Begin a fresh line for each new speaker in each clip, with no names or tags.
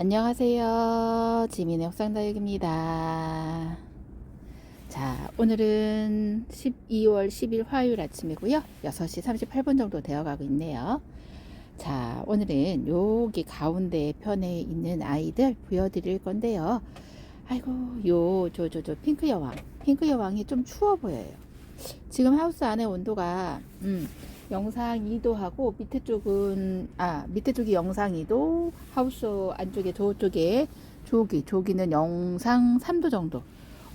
안녕하세요. 지민의 옥상다육입니다. 자, 오늘은 12월 10일 화요일 아침이고요. 6시 38분 정도 되어 가고 있네요. 자, 오늘은 여기 가운데 편에 있는 아이들 보여드릴 건데요. 아이고, 요, 저, 저, 저, 핑크 여왕. 핑크 여왕이 좀 추워 보여요. 지금 하우스 안에 온도가, 음, 영상 2도 하고 밑에 쪽은 아 밑에 쪽이 영상 2도 하우스 안쪽에 저쪽에 조기 조기는 영상 3도 정도.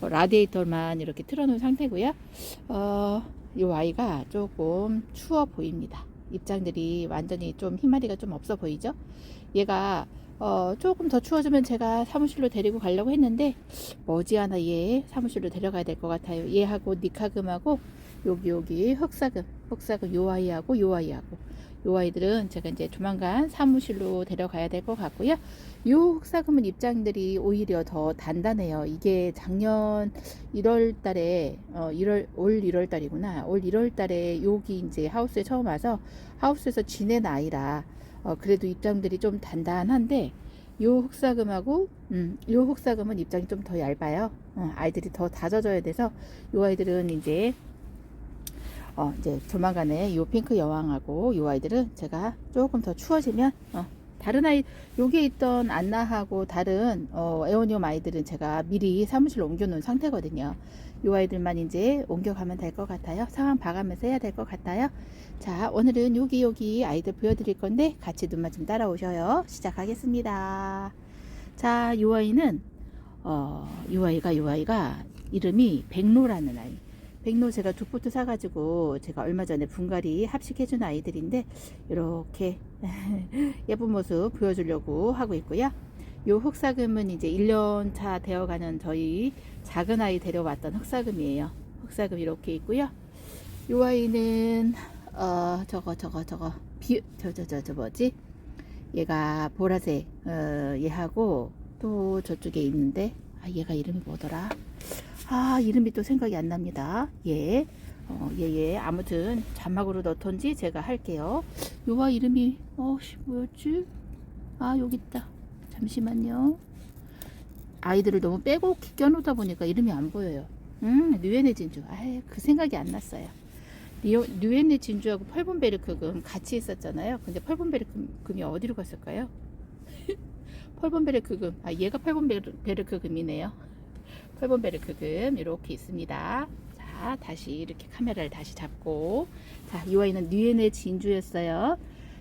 어, 라디에이터만 이렇게 틀어놓은 상태고요. 어 이 아이가 조금 추워 보입니다. 입장들이 완전히 좀 희마리가 좀 없어 보이죠? 얘가 어 조금 더 추워지면 제가 사무실로 데리고 가려고 했는데 머지않아 얘 사무실로 데려가야 될 것 같아요. 얘하고 니카금하고 여기 여기 흑사금 흑사금 요 아이하고 요 아이하고. 요 아이들은 제가 이제 조만간 사무실로 데려가야 될 것 같고요. 요 흑사금은 입장들이 오히려 더 단단해요. 이게 작년 1월 달에 어 1월 올 1월 달이구나. 올 1월 달에 여기 이제 하우스에 처음 와서 하우스에서 지낸 아이라 어 그래도 입장들이 좀 단단한데 요 흑사금하고 음, 요 흑사금은 입장이 좀 더 얇아요. 어, 아이들이 더 다져져야 돼서 요 아이들은 이제 어, 이제 조만간에 요 핑크 여왕하고 요 아이들은 제가 조금 더 추워지면 어, 다른 아이 여기에 있던 안나하고 다른 어, 에오니움 아이들은 제가 미리 사무실로 옮겨 놓은 상태거든요. 요 아이들만 이제 옮겨가면 될 것 같아요. 상황 봐가면서 해야 될 것 같아요. 자, 오늘은 여기 여기 아이들 보여드릴 건데 같이 눈만 좀 따라오셔요. 시작하겠습니다. 자, 요 아이는 어, 요 아이가 요 아이가 이름이 백로라는 아이. 백로 제가 두 포트 사가지고 제가 얼마 전에 분갈이 합식해준 아이들인데 이렇게 예쁜 모습 보여주려고 하고 있고요. 요 흑사금은 이제 1년 차 되어가는 저희 작은 아이 데려왔던 흑사금이에요. 흑사금 이렇게 있고요. 요 아이는 어 저거 저거 저거 비 저 저 저 저 뭐지? 얘가 보라색 어 얘하고 또 저쪽에 있는데 아 얘가 이름이 뭐더라? 아 이름이 또 생각이 안 납니다. 예. 어, 예, 예. 아무튼 자막으로 넣던지 제가 할게요. 요와 이름이 어씨 뭐였지? 아 여기 있다. 잠시만요. 아이들을 너무 빼곡히 껴놓다 보니까 이름이 안 보여요. 음, 류에네 진주. 아예 그 생각이 안 났어요. 류에네 진주하고 펄본베르크금 같이 있었잖아요. 근데 펄본베르크금이 어디로 갔을까요? 펄본베르크금. 아, 얘가 펄본베르크금이네요. 펄본베르크금 이렇게 있습니다. 자, 다시 이렇게 카메라를 다시 잡고 자, 이 아이는 류에네 진주였어요.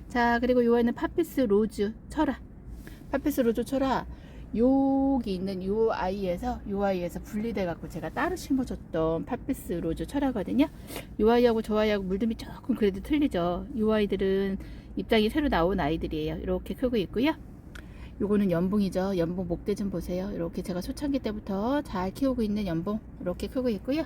자, 그리고 이 아이는 파피스 로즈 철아. 파피스 로즈 철아. 여기 있는 요 아이에서 요 아이에서 분리돼 갖고 제가 따로 심어줬던 파피스 로즈 철화거든요. 요 아이하고 저 아이하고 물듬이 조금 그래도 틀리죠. 요 아이들은 입장이 새로 나온 아이들이에요. 이렇게 크고 있고요. 요거는 연봉이죠. 연봉 목대 좀 보세요. 이렇게 제가 초창기 때부터 잘 키우고 있는 연봉 이렇게 크고 있고요.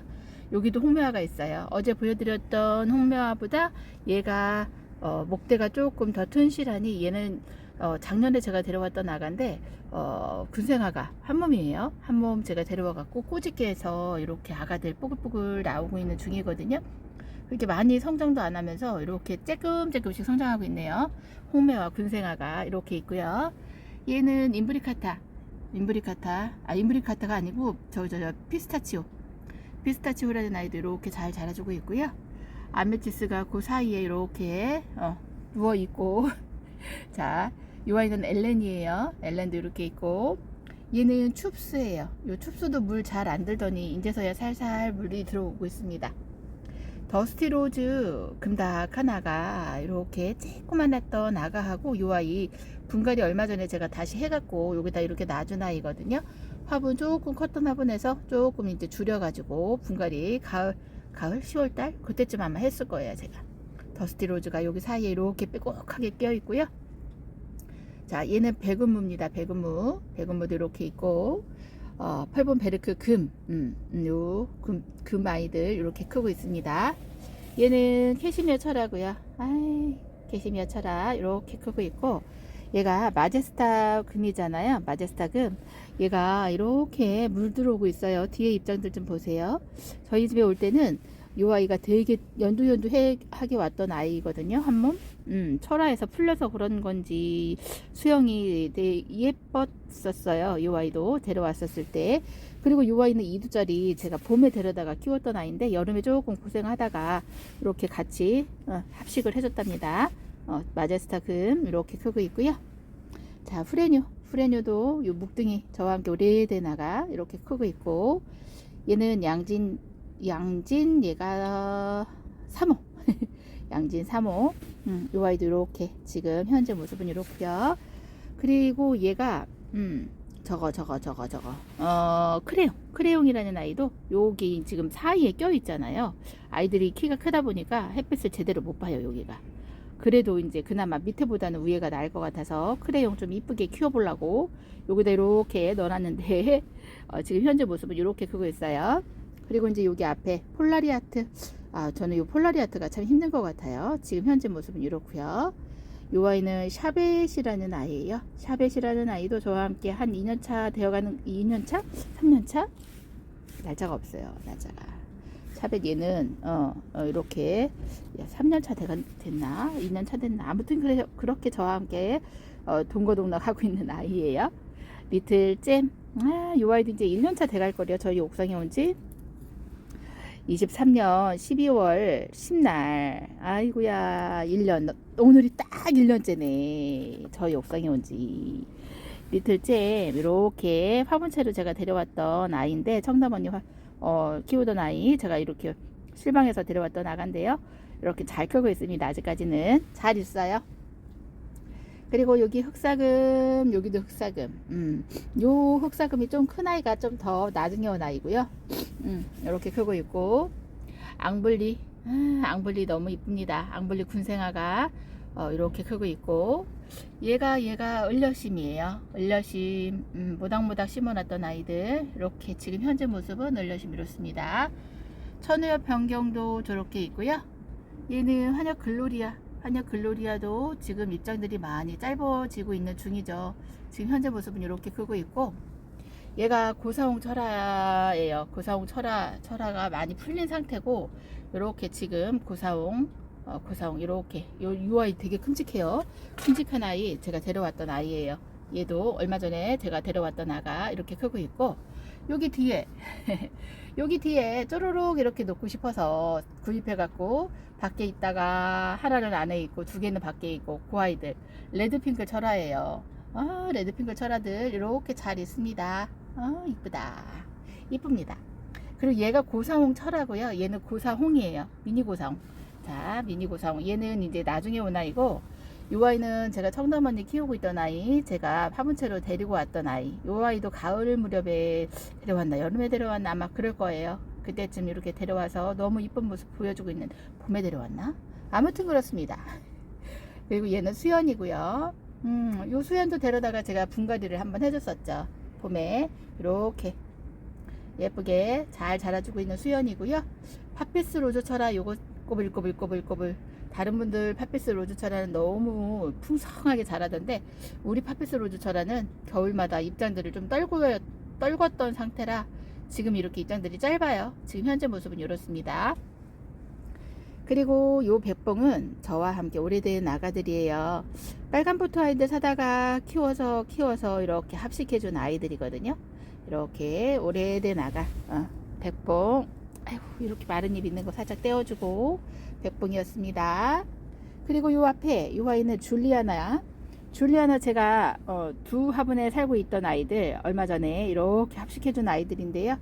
여기도 홍매화가 있어요. 어제 보여드렸던 홍매화보다 얘가 어, 목대가 조금 더 튼실하니 얘는 어, 작년에 제가 데려왔던 아가인데 어, 군생아가 한 몸이에요. 한 몸 제가 데려와갖고 꼬집게 해서 이렇게 아가들 뽀글뽀글 나오고 있는 중이거든요. 그렇게 많이 성장도 안 하면서 이렇게 쬐끔쬐끔씩 성장하고 있네요. 홍매와 군생아가 이렇게 있고요. 얘는 인브리카타, 인브리카타, 아 인브리카타가 아니고 저저 저 피스타치오, 피스타치오라는 아이도 이렇게 잘 자라주고 있고요. 아메티스가 그 사이에 이렇게 어, 누워 있고 자, 이 아이는 엘렌이에요. 엘렌도 이렇게 있고 얘는 춥스예요. 이 춥스도 물 잘 안 들더니 이제서야 살살 물이 들어오고 있습니다. 더스티 로즈 금닥한 아가 이렇게 쬐꼬만했던 아가하고 이 아이 분갈이 얼마 전에 제가 다시 해갖고 여기다 이렇게 놔준 아이거든요. 화분 조금 컸던 화분에서 조금 이제 줄여가지고 분갈이 가을 가을 10월달 그때쯤 아마 했을 거예요 제가. 더스티 로즈가 여기 사이에 이렇게 빼곡하게 껴 있고요. 자, 얘는 백운무입니다. 백운무. 백운무도 이렇게 있고, 어, 펄본 베르크 금, 음, 요, 금, 금 아이들 이렇게 크고 있습니다. 얘는 캐시미어 철하고요. 아이, 캐시미어 철아 이렇게 크고 있고, 얘가 마제스타 금이잖아요. 마제스타 금. 얘가 이렇게 물 들어오고 있어요. 뒤에 입장들 좀 보세요. 저희 집에 올 때는 이 아이가 되게 연두연두하게 왔던 아이거든요. 한 몸. 음, 철화에서 풀려서 그런 건지 수영이 되게 예뻤었어요. 이 아이도 데려왔었을 때. 그리고 이 아이는 2두짜리 제가 봄에 데려다가 키웠던 아이인데 여름에 조금 고생하다가 이렇게 같이 어, 합식을 해줬답니다. 어, 마제스타 금. 이렇게 크고 있고요. 자, 프레뉴. 프레뉴도 이 묵둥이 저와 함께 오래된 아가 이렇게 크고 있고 얘는 양진 양진 얘가 3호. 양진 3호. 음, 요 아이도 이렇게 지금 현재 모습은 이렇고요. 그리고 얘가 음 저거 저거 저거 저거. 어 크레용. 크레용이라는 아이도 여기 지금 사이에 껴 있잖아요. 아이들이 키가 크다 보니까 햇빛을 제대로 못 봐요 여기가 그래도 이제 그나마 밑에보다는 위에가 나을 것 같아서 크레용 좀 이쁘게 키워보려고 여기다 이렇게 넣어놨는데 어, 지금 현재 모습은 이렇게 크고 있어요. 그리고 이제 여기 앞에 폴라리아트 아 저는 이 폴라리아트가 참 힘든 것 같아요. 지금 현재 모습은 이렇고요. 이 아이는 샤벳이라는 아이예요. 샤벳이라는 아이도 저와 함께 한 2년차 되어가는 2년차, 3년차 날짜가 없어요. 날짜가. 샤벳 얘는 어, 어 이렇게 3년차 되, 됐나 2년차 됐나 아무튼 그래 그렇게 저와 함께 어, 동거동락 하고 있는 아이예요. 리틀 잼. 아, 요 아이도 이제 1년차 돼갈 거래요. 저희 옥상에 온 지 23년 12월 10날. 아이고야, 1년. 오늘이 딱 1년째네. 저희 옥상에 온 지. 리틀 잼. 이렇게 화분채로 제가 데려왔던 아이인데, 청담언니 화, 어, 키우던 아이. 제가 이렇게 실방에서 데려왔던 아가인데요. 이렇게 잘 크고 있습니다. 아직까지는. 잘 있어요. 그리고 여기 흑사금, 여기도 흑사금. 음, 요 흑사금이 좀 큰 아이가 좀 더 나중에 온 아이고요. 음, 이렇게 크고 있고, 앙블리, 아, 앙블리 너무 이쁩니다. 앙블리 군생아가 어, 이렇게 크고 있고, 얘가 얘가 을려심이에요. 을려심, 음, 모닥모닥 심어놨던 아이들 이렇게 지금 현재 모습은 을려심 이렇습니다. 천우엽 변경도 저렇게 있고요. 얘는 한약 글로리아. 한약 글로리아도 지금 입장들이 많이 짧아지고 있는 중이죠. 지금 현재 모습은 이렇게 크고 있고 얘가 고사홍 철화예요. 고사홍 철화 철화가 많이 풀린 상태고 이렇게 지금 고사홍 어, 고사홍 이렇게 요, 요 아이 되게 큼직해요. 큼직한 아이 제가 데려왔던 아이예요. 얘도 얼마 전에 제가 데려왔던 아가 이렇게 크고 있고 여기 뒤에 여기 뒤에 쪼르륵 이렇게 놓고 싶어서 구입해 갖고 밖에 있다가 하나는 안에 있고 두 개는 밖에 있고 그 아이들 레드핑크 철화예요. 아 레드핑크 철화들 이렇게 잘 있습니다. 아 이쁘다. 이쁩니다. 그리고 얘가 고사홍 철화고요. 얘는 고사홍이에요. 미니 고사홍 자 미니 고사홍 얘는 이제 나중에 온 아이고 이 아이는 제가 청담원이 키우고 있던 아이 제가 화분채로 데리고 왔던 아이. 이 아이도 가을 무렵에 데려왔나 여름에 데려왔나 아마 그럴 거예요. 그때쯤 이렇게 데려와서 너무 이쁜 모습 보여주고 있는 봄에 데려왔나? 아무튼 그렇습니다. 그리고 얘는 수연이고요. 음, 요 수연도 데려다가 제가 분갈이를 한번 해줬었죠. 봄에 이렇게 예쁘게 잘 자라주고 있는 수연이고요. 팥비스 로즈철아 요거 꼬불꼬불꼬불꼬불 다른 분들 팥비스 로즈철화는 너무 풍성하게 자라던데 우리 팥비스 로즈철화는 겨울마다 입장들을 좀 떨고, 떨궜던 상태라 지금 이렇게 입장들이 짧아요. 지금 현재 모습은 이렇습니다. 그리고 요 백봉은 저와 함께 오래된 아가들이에요. 빨간 포토 아이들 사다가 키워서 키워서 이렇게 합식해준 아이들이거든요. 이렇게 오래된 아가 어, 백봉 아이고 이렇게 마른 잎 있는 거 살짝 떼어주고 백봉이었습니다. 그리고 요 앞에 요 아이는 줄리아나야. 줄리아나 제가 어, 두 화분에 살고 있던 아이들 얼마 전에 이렇게 합식해준 아이들인데요.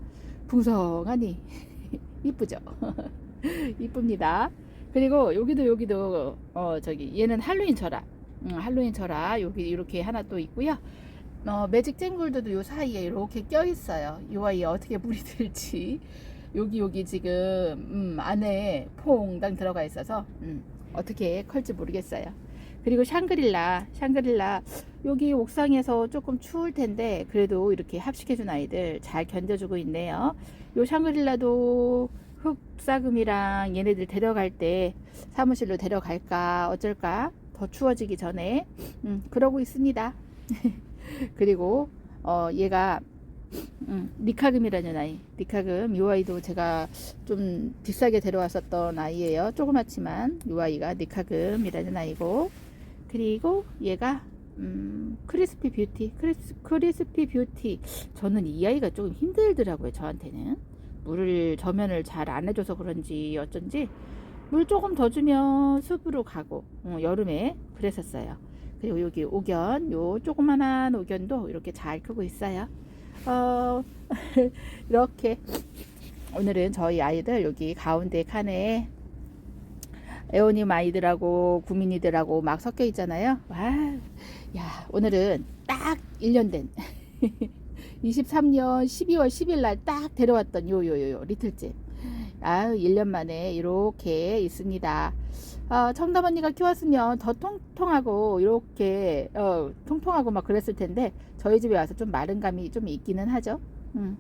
풍성하니 이쁘죠? 이쁩니다. 그리고 여기도 여기도 어 저기 얘는 할로윈 철화. 음, 할로윈 철화 여기 이렇게 하나 또 있고요. 어, 매직 쨍골드도 요 사이에 이렇게 껴 있어요. 이 아이 어떻게 물이 들지 여기 여기 지금 음, 안에 퐁당 들어가 있어서 음, 어떻게 클지 모르겠어요. 그리고 샹그릴라, 샹그릴라 여기 옥상에서 조금 추울 텐데 그래도 이렇게 합식해준 아이들 잘 견뎌주고 있네요. 요 샹그릴라도 흑사금이랑 얘네들 데려갈 때 사무실로 데려갈까 어쩔까 더 추워지기 전에 음, 그러고 있습니다. 그리고 어, 얘가 음, 니카금이라는 아이. 니카금. 이 아이도 제가 좀 비싸게 데려왔었던 아이예요. 조그맣지만 이 아이가 니카금이라는 아이고. 그리고 얘가 음, 크리스피 뷰티. 크리스, 크리스피 뷰티. 저는 이 아이가 조금 힘들더라고요. 저한테는. 물을 저면을 잘 안 해줘서 그런지 어쩐지 물 조금 더 주면 숲으로 가고 어, 여름에 그랬었어요. 그리고 여기 옥견, 요 조그만한 옥견도 이렇게 잘 크고 있어요. 어, 이렇게 오늘은 저희 아이들 여기 가운데 칸에 에오님 아이들하고 구민이들하고 막 섞여 있잖아요. 와, 야, 오늘은 딱 1년 된 23년 12월 10일 날 딱 데려왔던 요, 요, 요, 요, 리틀집. 아 1년 만에 이렇게 있습니다. 어, 청담 언니가 키웠으면 더 통통하고 이렇게 어, 통통하고 막 그랬을 텐데 저희 집에 와서 좀 마른 감이 좀 있기는 하죠. 음,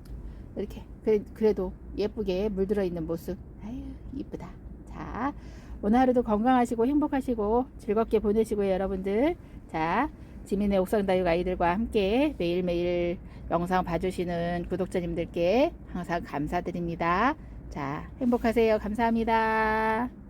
이렇게 그래, 그래도 예쁘게 물들어 있는 모습 아유 이쁘다. 자 오늘 하루도 건강하시고 행복하시고 즐겁게 보내시고요 여러분들. 자 지민의 옥상다육 아이들과 함께 매일매일 영상 봐주시는 구독자님들께 항상 감사드립니다. 자 행복하세요. 감사합니다.